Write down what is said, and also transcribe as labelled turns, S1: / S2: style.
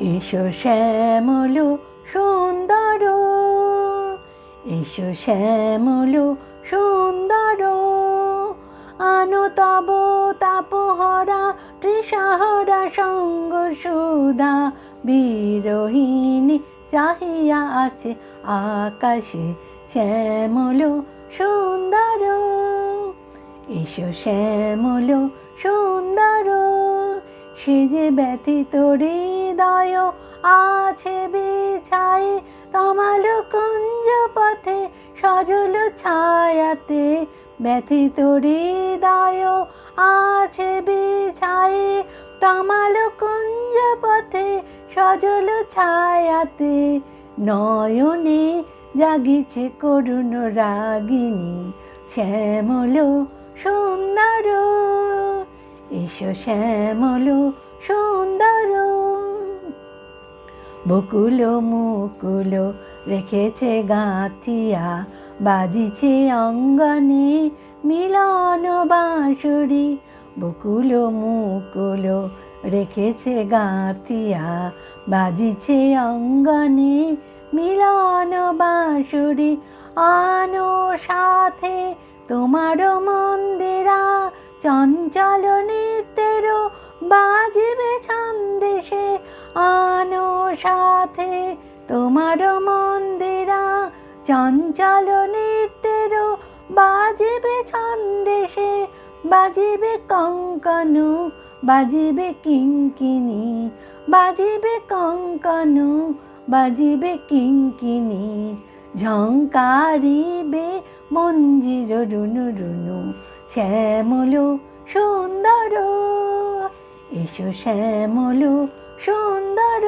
S1: এসো শ্যামল সুন্দর। এসো শ্যামল সুন্দর। আনো তব তাপহরা তৃষাহরা সঙ্গ সুধা। বিরোহিণী চাহিয়া আছে আকাশে শ্যামল সুন্দর। এসো শ্যামল সুন্দর। সে যে ব্যথিত হৃদয় আছে বিছাই তমাল কুঞ্জ পথে সজল ছায়াতে ব্যথিত হৃদয় আছে বিছাই তমাল কুঞ্জ পথে সজল ছায়াতে নয়নে জাগিছে করুণ রাগিনী শ্যামল সুন্দর এসো শ্যামল সুন্দর। বকুল মুকুল রেখেছে গাঁথিয়া, বাজিছে অঙ্গনে মিলন বাঁশুরি। বকুল মুকুল রেখেছে গাঁথিয়া, বাজিছে অঙ্গনে মিলন বাঁশুরি। আনো সাথে তোমার মন্দিরা চঞ্চল বাজিবে ছন্দেশে, আনো সাথে তোমার মন্দিরা। চঞ্চল নৃত্যের বাজিবে ছন্দেশে, বাজিবে কঙ্কনু, বাজিবে কিঙ্কিনি বাজিবে কঙ্কনু, বাজিবে কিঙ্কিনি ঝঙ্কারিবে মঞ্জির রুনু রুনু, শ্যামল সুন্দর এসো শ্যামলু সুন্দর।